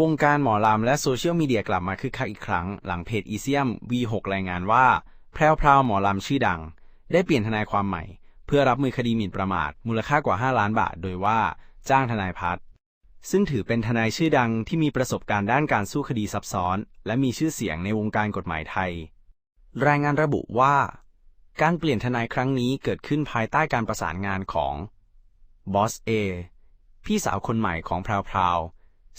วงการหมอลำและโซเชียลมีเดียกลับมาคึกคักอีกครั้ง หลังเพจอีเซียม V6 รายงานว่า แพรวพราวหมอลำชื่อดัง ได้เปลี่ยนทนายความใหม่ เพื่อรับมือคดีหมิ่นประมาท มูลค่ากว่า 5 ล้านบาท โดยว่าจ้างทนายพัฒซึ่งถือเป็นทนายชื่อดังที่มีประสบการณ์ด้านการสู้คดีซับซ้อน และมีชื่อเสียงในวงการกฎหมายไทย รายงานระบุว่า การเปลี่ยนทนายครั้งนี้เกิดขึ้นภายใต้การประสานงานของบอสเอพี่สาวคนใหม่ของพราวพราว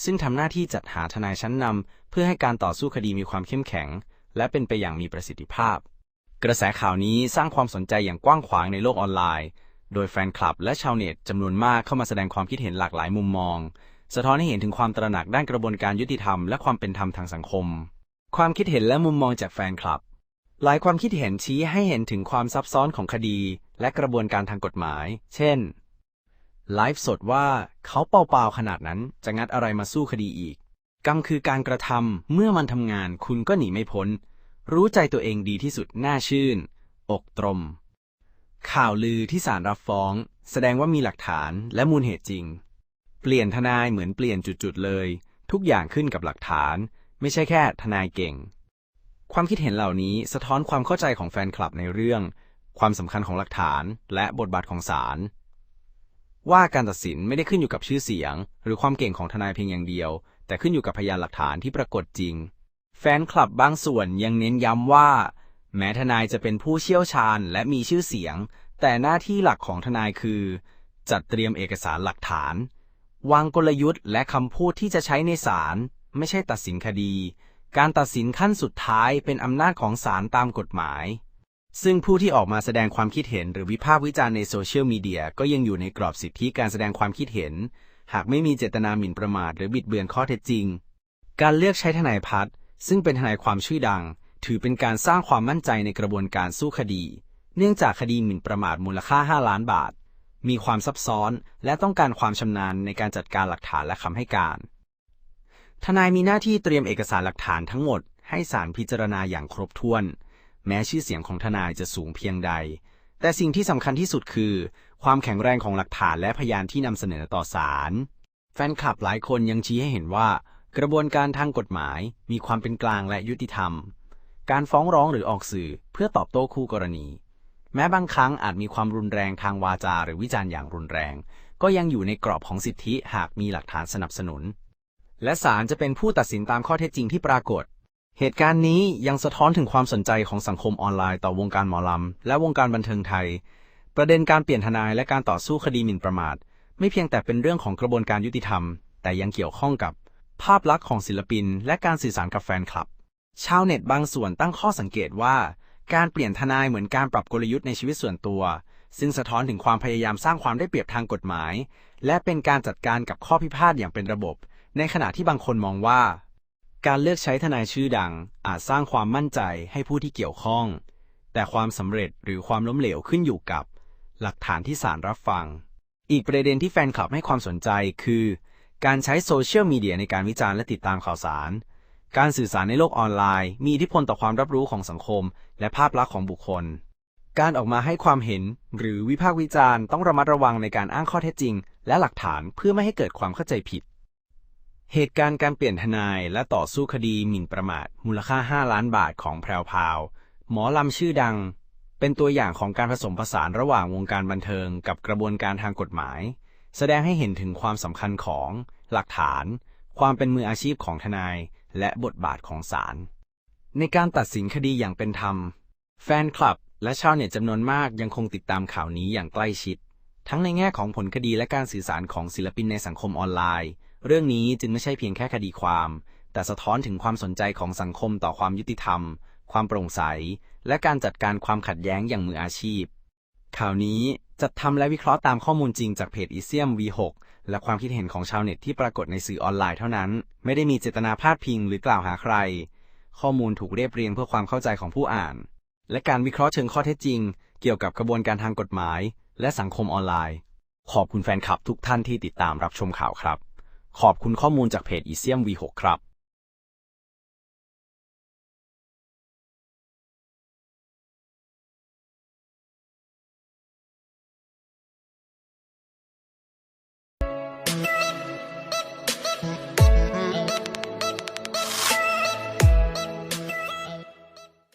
ซึ่งทำหน้าที่จัดหาทนายชั้นนำเพื่อให้การต่อสู้คดีมีความเข้มแข็ง และเป็นไปอย่างมีประสิทธิภาพ กระแสข่าวนี้สร้างความสนใจอย่างกว้างขวางในโลกออนไลน์ โดยแฟนคลับและชาวเน็ตจำนวนมากเข้ามาแสดงความคิดเห็นหลากหลายมุมมอง สะท้อนให้เห็นถึงความตระหนักด้านกระบวนการยุติธรรมและความเป็นธรรมทางสังคม ความคิดเห็นและมุมมองจากแฟนคลับ หลายความคิดเห็นชี้ให้เห็นถึงความซับซ้อนของคดี และกระบวนการทางกฎหมาย เช่น ไลฟ์สดว่าเขาเปล่าๆขนาดนั้นจะงัดอะไรมาสู้คดีอีก กรรมคือการกระทำเมื่อมันทำงานคุณก็หนีไม่พ้น รู้ใจตัวเองดีที่สุดน่าชื่น อกตรม ข่าวลือที่ศาลรับฟ้อง แสดงว่ามีหลักฐานและมูลเหตุจริง เปลี่ยนทนายเหมือนเปลี่ยนจุดๆเลย ทุกอย่างขึ้นกับหลักฐาน ไม่ใช่แค่ทนายเก่ง ความคิดเห็นเหล่านี้สะท้อนความเข้าใจของแฟนคลับในเรื่อง ความสำคัญของหลักฐานและบทบาทของศาล ว่าการตัดสินไม่ได้ขึ้นอยู่กับชื่อเสียง หรือความเก่งของทนายเพียงอย่างเดียว แต่ขึ้นอยู่กับพยานหลักฐานที่ปรากฏจริง แฟนคลับบางส่วนยังเน้นย้ำว่า แม้ทนายจะเป็นผู้เชี่ยวชาญและมีชื่อเสียง แต่หน้าที่หลักของทนายคือ จัดเตรียมเอกสารหลักฐาน วางกลยุทธ์และคำพูดที่จะใช้ในศาลไม่ใช่ตัดสินคดี การตัดสินขั้นสุดท้ายเป็นอำนาจของศาลตามกฎหมาย ซึ่งผู้ที่ออกมาแสดงความคิดเห็นหรือวิพากษ์วิจารณ์ในโซเชียลมีเดียก็ยังอยู่ในกรอบสิทธิการแสดงความคิดเห็น หากไม่มีเจตนาหมิ่นประมาทหรือบิดเบือนข้อเท็จจริง การเลือกใช้ทนายพัฒซึ่งเป็นทนายความชื่อดัง ถือเป็นการสร้างความมั่นใจในกระบวนการสู้คดี เนื่องจากคดีหมิ่นประมาทมูลค่า 5 ล้านบาท มีความซับซ้อนและต้องการความชำนาญในการจัดการหลักฐานและคำให้การ ทนายมีหน้าที่เตรียมเอกสารหลักฐานทั้งหมดให้ศาลพิจารณาอย่างครบถ้วน แม้ชื่อเสียงของทนายจะสูงเพียงใด แต่สิ่งที่สำคัญที่สุดคือ ความแข็งแรงของหลักฐานและพยานที่นำเสนอต่อศาลแฟนคลับหลายคนยังชี้ให้เห็นว่า กระบวนการทางกฎหมาย มีความเป็นกลางและยุติธรรม การฟ้องร้องหรือออกสื่อเพื่อตอบโต้คู่กรณี แม้บางครั้งอาจมีความรุนแรงทางวาจาหรือวิจารณ์อย่างรุนแรง ก็ยังอยู่ในกรอบของสิทธิหากมีหลักฐานสนับสนุน และศาลจะเป็นผู้ตัดสินตามข้อเท็จจริงที่ปรากฏ เหตุการณ์นี้ยังสะท้อนถึงความสนใจของสังคมออนไลน์ต่อวงการหมอลำ และวงการบันเทิงไทย ประเด็นการเปลี่ยนทนายและการต่อสู้คดีหมิ่นประมาท ไม่เพียงแต่เป็นเรื่องของกระบวนการยุติธรรม แต่ยังเกี่ยวข้องกับ ภาพลักษณ์ของศิลปิน และการสื่อสารกับแฟนคลับ ชาวเน็ตบางส่วนตั้งข้อสังเกตว่า การเปลี่ยนทนายเหมือนการปรับกลยุทธ์ในชีวิตส่วนตัว ซึ่งสะท้อนถึงความพยายามสร้างความได้เปรียบทางกฎหมาย และเป็นการจัดการกับข้อพิพาทอย่างเป็นระบบ ในขณะที่บางคนมองว่า การเลือกใช้ทนายชื่อดังอาจสร้างความมั่นใจให้ผู้ที่เกี่ยวข้อง แต่ความสำเร็จหรือความล้มเหลวขึ้นอยู่กับ หลักฐานที่ศาลรับฟัง อีกประเด็นที่แฟนคลับให้ความสนใจคือ การใช้โซเชียลมีเดียในการวิจารณ์และติดตามข่าวสาร การสื่อสารในโลกออนไลน์ มีอิทธิพลต่อความรับรู้ของสังคม และภาพลักษณ์ของบุคคล การออกมาให้ความเห็น หรือวิพากษ์วิจารณ์ต้องระมัดระวังในการอ้างข้อเท็จจริง และหลักฐานเพื่อไม่ให้เกิดความเข้าใจผิด เหตุการณ์การเปลี่ยนทนายและต่อสู้คดีหมิ่นประมาท มูลค่า 5 ล้านบาทของแพรวพาวหมอลำชื่อดัง เป็นตัวอย่างของการผสมผสานระหว่างวงการบันเทิงกับกระบวนการทางกฎหมาย แสดงให้เห็นถึงความสำคัญของหลักฐาน ความเป็นมืออาชีพของทนาย และบทบาทของศาลในการตัดสินคดีอย่างเป็นธรรม แฟนคลับ และชาวเน็ตจำนวนมากยังคงติดตามข่าวนี้อย่างใกล้ชิด ทั้งในแง่ของผลคดีและการสื่อสารของศิลปินในสังคมออนไลน์ เรื่องนี้จึงไม่ใช่เพียงแค่คดีความ แต่สะท้อนถึงความสนใจของสังคมต่อความยุติธรรม ความโปร่งใส และการจัดการความขัดแย้งอย่างมืออาชีพ ข่าวนี้จัดทำและวิเคราะห์ตามข้อมูลจริงจากเพจอีเซียม V6 และความคิดเห็นของชาวเน็ตที่ปรากฏในสื่อออนไลน์เท่านั้น ไม่ได้มีเจตนาพาดพิงหรือกล่าวหาใคร ข้อมูลถูกเรียบเรียงเพื่อความเข้าใจของผู้อ่าน และการวิเคราะห์เชิงข้อเท็จจริง เกี่ยวกับกระบวนการทางกฎหมาย และสังคมออนไลน์ ขอบคุณแฟนคลับทุกท่านที่ติดตามรับชมข่าวครับ ขอบคุณข้อมูลจากเพจอีเซียม V6 ครับ